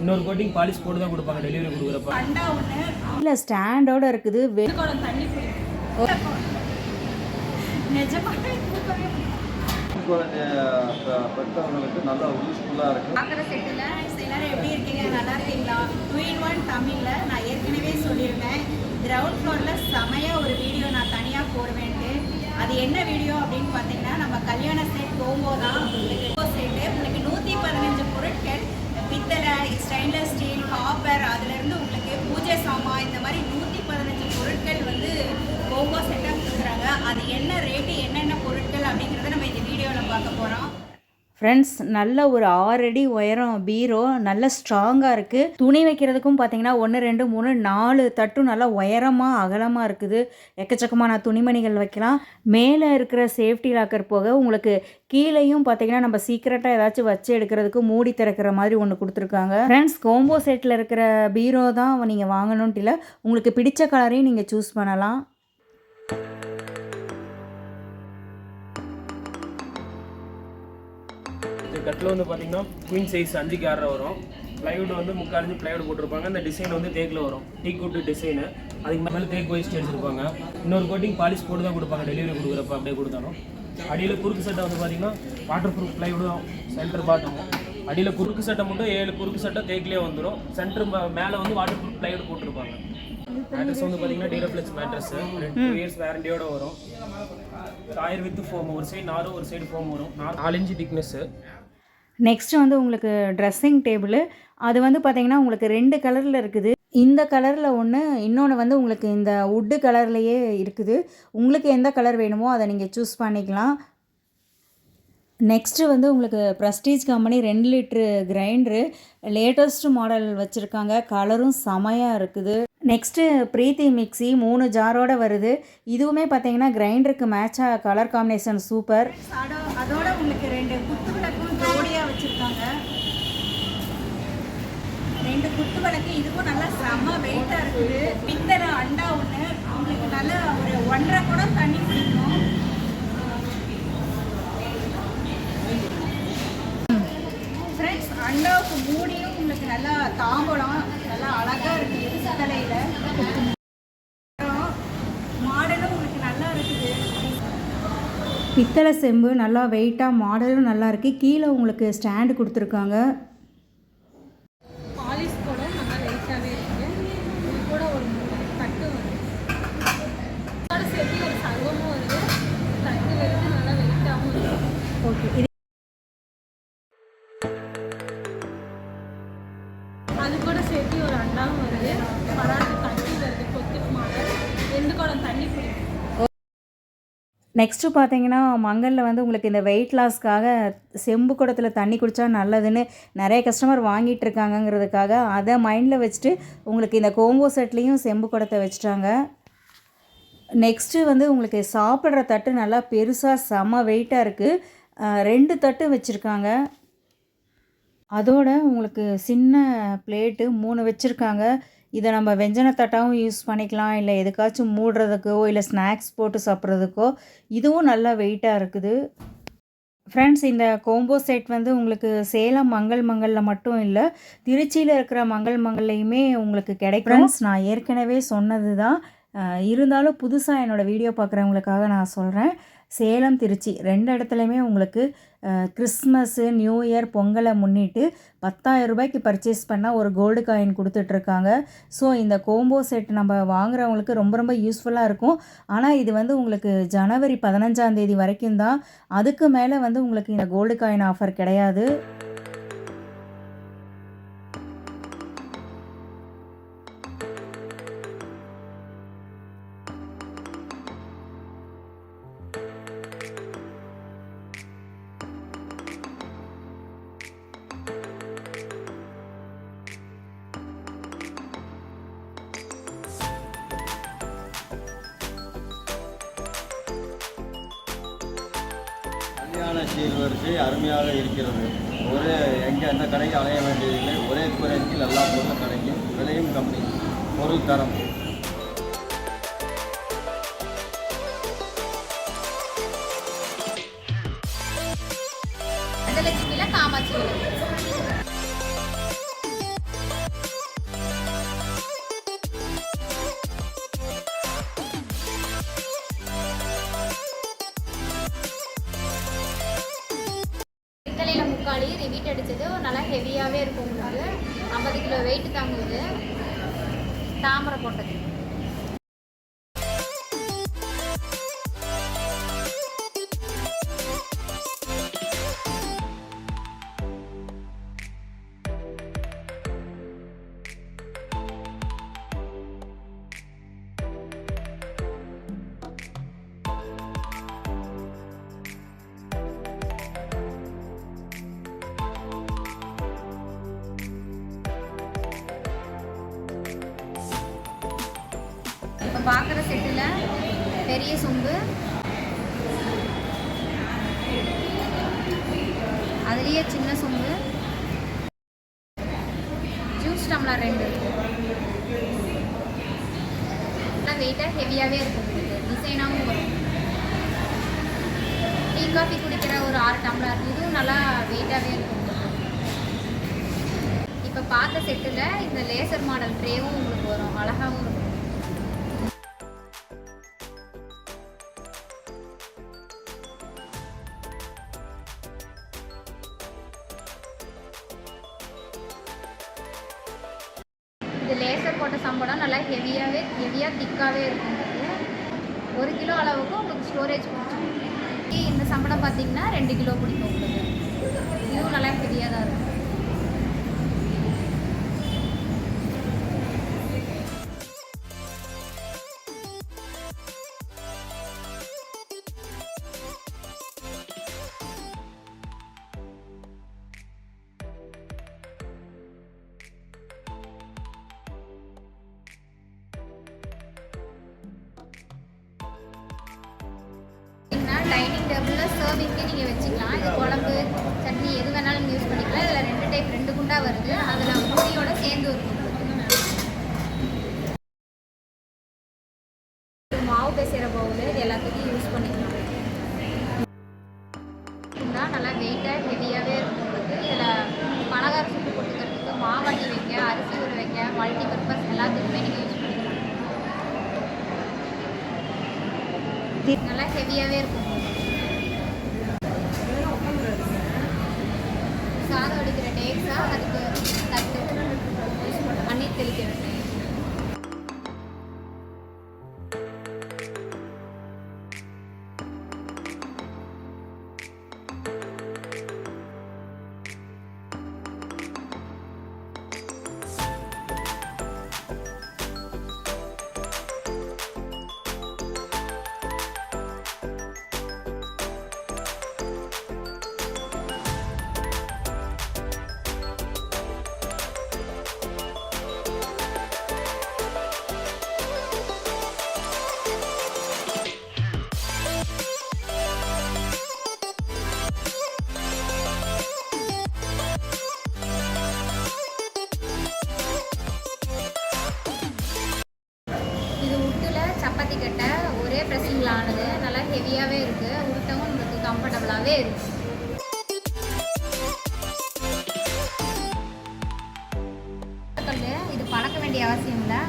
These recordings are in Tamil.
இன்னொரு கோட்டிங் பாலிஷ் போட்டு தான் கொடுப்பாங்க டெலிவரி கொடுக்குறப்ப. இல்லை ஸ்டாண்டோட இருக்குது. பெற்றவங்களுக்கு நல்லா யூஸ்ஃபுல்லாக இருக்குது பார்க்குற செட்டில் எல்லாரும் எப்படி இருக்கீங்க? நல்லா இருக்கீங்களா? டூ இன் ஒன் தமிழில் நான் ஏற்கனவே சொல்லியிருந்தேன். கிரவுண்ட் ஃப்ளோரில் செமையாக ஒரு வீடியோ நான் தனியாக போடுவேன்ட்டு. அது என்ன வீடியோ அப்படின்னு பார்த்தீங்கன்னா நம்ம கல்யாண செட் கோம்போ தான் கோம்போ செட்டு உங்களுக்கு நூற்றி பதினஞ்சு பொருட்கள் பித்தளை ஸ்டெயின்லெஸ் ஸ்டீல் காப்பர் அதுலேருந்து உங்களுக்கு பூஜை சாமான் இந்த மாதிரி நூற்றி பதினஞ்சு பொருட்கள் வந்து கோம்போ செட்டாக கொடுக்குறாங்க. அது என்ன ரேட்டு என்னென்ன பொருட்கள் அப்படிங்கிறத நம்ம இந்த வீடியோவில் பார்க்க போகிறோம் ஃப்ரெண்ட்ஸ் நல்ல ஒரு ஆறு அடி உயரம் பீரோ நல்ல ஸ்ட்ராங்காக இருக்குது துணி வைக்கிறதுக்கும் பார்த்தீங்கன்னா ஒன்று ரெண்டு மூணு நாலு தட்டும் நல்லா உயரமாக அகலமாக இருக்குது. எக்கச்சக்கமான துணிமணிகள் வைக்கலாம். மேலே இருக்கிற சேஃப்டி லாக்கர் போக உங்களுக்கு கீழேயும் பார்த்தீங்கன்னா நம்ம சீக்கிரட்டாக ஏதாச்சும் வச்சு எடுக்கிறதுக்கு மூடி திறக்கிற மாதிரி ஒன்று கொடுத்துருக்காங்க. ஃப்ரெண்ட்ஸ் கோம்போ செட்டில் இருக்கிற பீரோ தான் நீங்கள் வாங்கணுன்ட்டு இல்லை உங்களுக்கு பிடிச்ச கலரையும் நீங்கள் சூஸ் பண்ணலாம். கட்டில் வந்து பார்த்தீங்கன்னா குயின் சைஸ் அஞ்சுக்கு ஆறரை வரும். ப்ளைவுட் வந்து முக்கால் இன்ச்சு ப்ளைவுட் போட்டிருப்பாங்க. இந்த டிசைன் வந்து தேக்கில் வரும். டீ கூட்டு டிசைனு அதுக்கு மேலே தேக்கு வைஸ்ட் அடிச்சிருப்பாங்க இன்னொரு கோட்டிங் பாலிஷ் போட்டு தான் கொடுப்பாங்க. டெலிவரி கொடுக்குறப்ப அப்படியே கொடுத்தாலும். அடியில் குறுக்கு சட்டை வந்து பார்த்தீங்கன்னா வாட்டர் ப்ரூஃப் ப்ளைவுடும் சென்டர் பாட்டமும் அடியில் குறுக்கு சட்டை மட்டும் ஏழு குறுக்கு சட்டை தேக்கிலே வந்துடும் சென்டர் மேலே வந்து வாட்டர் ப்ரூஃப் ப்ளைவுட் போட்டிருப்பாங்க. மேட்ரஸ் வந்து பார்த்தீங்கன்னா டீரப்ளெக்ஸ் மேட்ரஸ் டூ இயர்ஸ் வேரண்டியோட வரும். டயர் வித் ஃபோம் ஒரு சைடு நாரும் ஒரு சைடு ஃபோம் வரும். நாலு இன்ச்சு திக்னஸ்ஸு நெக்ஸ்ட் வந்து உங்களுக்கு ட்ரெஸ்ஸிங் டேபிள் அது வந்து பார்த்தீங்கன்னா உங்களுக்கு ரெண்டு கலரில் இருக்குது. இந்த கலரில் ஒன்று இன்னொன்று வந்து உங்களுக்கு இந்த உட்டு கலர்லேயே இருக்குது. உங்களுக்கு எந்த கலர் வேணுமோ அதை நீங்கள் சூஸ் பண்ணிக்கலாம். நெக்ஸ்ட்டு வந்து உங்களுக்கு ப்ரஸ்டீஜ் கம்பெனி ரெண்டு லிட்ரு கிரைண்டரு லேட்டஸ்ட் மாடல் வச்சுருக்காங்க. கலரும் செமையாக இருக்குது. நெக்ஸ்ட்டு ப்ரீத்தி மிக்ஸி மூணு ஜாரோட வருது. இதுவுமே பார்த்தீங்கன்னா கிரைண்டருக்கு மேட்சாக கலர் காம்பினேஷன் சூப்பர் அதோ அதோட உங்களுக்கு ரெண்டு குத்து விளக்கும் ஜோடியாக வச்சுருக்காங்க ரெண்டு குத்து விளக்கு இதுவும் நல்லா செம்ம வெயிட்டாக இருக்குது. பித்தளை அண்டா ஒன்று உங்களுக்கு நல்லா ஒரு ஒன்றரை குடம் தண்ணி குடிக்கும் ஃப்ரெண்ட்ஸ் அண்டாவுக்கு மூடியும் உங்களுக்கு நல்லா தாம்பளம் நல்லா அழகாக இருக்குது பித்தளையில் மாடலும் உங்களுக்கு நல்லா இருக்குது. பித்தளை செம்பு நல்லா வெயிட்டாக மாடலும் நல்லா இருக்குது கீழே உங்களுக்கு ஸ்டாண்டு கொடுத்துருக்காங்க. நெக்ஸ்ட்டு பார்த்தீங்கன்னா மங்கலில் வந்து உங்களுக்கு இந்த வெயிட் லாஸ்க்காக செம்பு குடத்தில் தண்ணி குடித்தா நல்லதுன்னு நிறைய கஸ்டமர் வாங்கிட்டு இருக்காங்கங்கிறதுக்காக அதை மைண்டில் வச்சுட்டு உங்களுக்கு இந்த கோம்போ செட்லேயும் செம்பு குடத்தை வச்சுட்டாங்க. நெக்ஸ்ட்டு வந்து உங்களுக்கு சாப்பிட்ற தட்டு நல்லா பெருசாக செம வெயிட்டாக இருக்குது ரெண்டு தட்டு வச்சுருக்காங்க. அதோட உங்களுக்கு சின்ன பிளேட்டு மூணு வச்சுருக்காங்க. இதை நம்ம வெஞ்சன தட்டாகவும் யூஸ் பண்ணிக்கலாம். இல்லை எதுக்காச்சும் மூடுறதுக்கோ இல்லை ஸ்நாக்ஸ் போட்டு சாப்பிட்றதுக்கோ இதுவும் நல்லா வெயிட்டாக இருக்குது. ஃப்ரெண்ட்ஸ் இந்த கோம்போ செட் வந்து உங்களுக்கு சேலம் மங்கள் மங்களில் மட்டும் இல்லை திருச்சியில் இருக்கிற மங்கள் மங்கள்லையுமே உங்களுக்கு கிடைக்கும். ஃப்ரெண்ட்ஸ் நான் ஏற்கனவே சொன்னது தான் இருந்தாலும் புதுசாக என்னோடய வீடியோ பார்க்குறவங்களுக்காக நான் சொல்கிறேன் சேலம் திருச்சி ரெண்டு இடத்துலையுமே உங்களுக்கு கிறிஸ்மஸ்ஸு நியூ இயர் பொங்கலை முன்னிட்டு பத்தாயிரம் ரூபாய்க்கு பர்ச்சேஸ் பண்ணால் ஒரு கோல்டு காயின் கொடுத்துட்ருக்காங்க. ஸோ இந்த கோம்போ செட் நம்ம வாங்குறவங்களுக்கு ரொம்ப ரொம்ப யூஸ்ஃபுல்லாக இருக்கும். ஆனால் இது வந்து உங்களுக்கு ஜனவரி பதினஞ்சாம் தேதி வரைக்கும் தான். அதுக்கு மேலே வந்து உங்களுக்கு இந்த கோல்டு காயின் ஆஃபர் கிடையாது. கல்யாண சீர்வரிசை அருமையாக இருக்கிறது. ஒரே எங்கே எந்த கடைக்கு அலைய வேண்டியதில்லை. ஒரே குறைக்கு எல்லா பொருளும் கிடைக்கும். விலையும் கம்மி. பொருள் தரம். ஹீட் அடித்தது நல்லா ஹெவியாகவே இருக்கும் உங்களுக்கு ஐம்பது கிலோ வெயிட் தாங்குது. தாமரை போட்டது. இப்போ பார்க்குற செட்டில் பெரிய சொம்பு. அதுலேயே சின்ன சொம்பு. ஜூஸ் டம்ளர் ரெண்டு. நல்லா வெயிட்டாக ஹெவியாகவே இருக்கும். உங்களுக்கு டிசைனாகவும் வரும். டீ காஃபி குடிக்கிற ஒரு ஆறு டம்ளர். இதுவும் நல்லா வெயிட்டாகவே இருக்கும். இப்போ பார்த்த செட்டில் இந்த லேசர் மாடல் ட்ரேவும் உங்களுக்கு வரும். அழகாகவும் இருக்கும். இது லேசர் போட்ட சம்பளம் நல்லா ஹெவியாகவே ஹெவியாக திக்காகவே இருக்கும். ஒரு கிலோ அளவுக்கு உங்களுக்கு ஸ்டோரேஜ் பிடிக்கும் இந்த சம்பளம் பார்த்தீங்கன்னா ரெண்டு கிலோ பிடிக்கும் உங்களுக்கு. இதுவும் நல்லா ஹெவியாக தான் இருக்கும். டேபிளில் சர்விங்க்கு நீங்கள் வச்சுக்கலாம். இது குழம்பு சட்னி எது வேணாலும் யூஸ் பண்ணிக்கலாம். இதில் ரெண்டு டைப் ரெண்டு குண்டா வருது. அதில் மூடியோட சேர்ந்து இருக்கும் மாவு பேசுகிற பவுல் இது எல்லாத்துக்கும் யூஸ் பண்ணிக்கலாம். குண்டா நல்லா வெயிட்டாக ஹெவியாகவே இருக்கும் உங்களுக்கு. இதில் பலகார சுட்டு போட்டுக்கிறதுக்கு மாவட்டி வைக்க அரிசி ஊற வைக்க மல்டி பர்பஸ் எல்லாத்துக்குமே நீங்கள் யூஸ் பண்ணிக்கலாம். நல்லா ஹெவியாகவே இருக்கும். சப்பாத்தி கட்டை ஒரே ப்ரெஸ்ஸிங்கில் ஆனது. நல்லா ஹெவியாகவே இருக்குது உருட்டவும் உங்களுக்கு கம்ஃபர்டபுளாகவே இருக்குது இது பழக்க வேண்டிய அவசியம் இல்லை.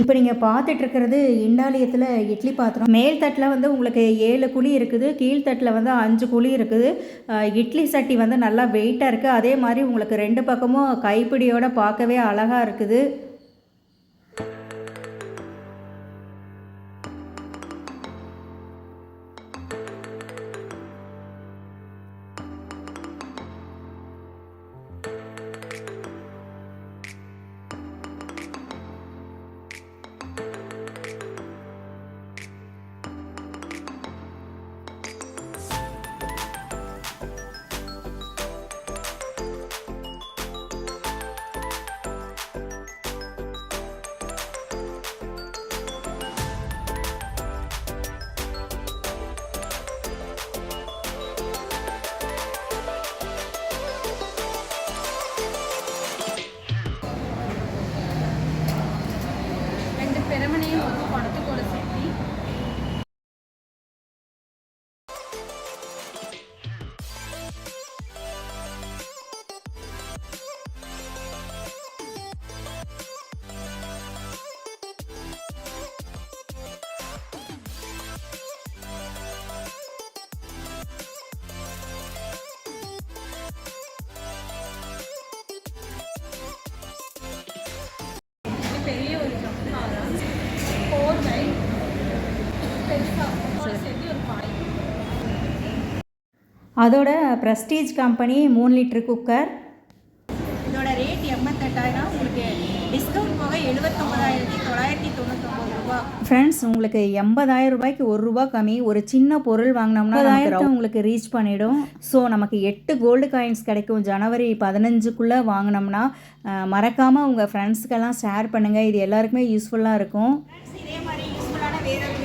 இப்போ நீங்கள் பார்த்துட்ருக்கிறது இண்டாலியத்தில் இட்லி பாத்திரம். மேல் தட்டில் வந்து உங்களுக்கு ஏழு குழி இருக்குது. கீழ்த்தட்டில் வந்து அஞ்சு குழி இருக்குது. இட்லி சட்டி வந்து நல்லா வெயிட்டாக இருக்குது அதே மாதிரி உங்களுக்கு ரெண்டு பக்கமும் கைப்பிடியோடு பார்க்கவே அழகாக இருக்குது. பெரிய ஒரு ஜம்பாரா ஃபோர் பை ஒரு பாய் அதோட ப்ரெஸ்டீஜ் கம்பெனி மூணு லிட்டர் குக்கர் ஃப்ரெண்ட்ஸ் உங்களுக்கு எண்பதாயிரம் ரூபாய்க்கு ஒரு ரூபா கம்மி ஒரு சின்ன பொருள் வாங்கினோம்னா உங்களுக்கு ரீச் பண்ணிடும். ஸோ நமக்கு எட்டு கோல்டு காயின்ஸ் கிடைக்கும். ஜனவரி பதினஞ்சுக்குள்ளே வாங்கினோம்னா மறக்காமல் உங்கள் ஃப்ரெண்ட்ஸ்க்கெல்லாம் ஷேர் பண்ணுங்கள் இது எல்லாருக்குமே யூஸ்ஃபுல்லாக இருக்கும். இதே மாதிரி யூஸ்ஃபுல்லான வேற ஒரு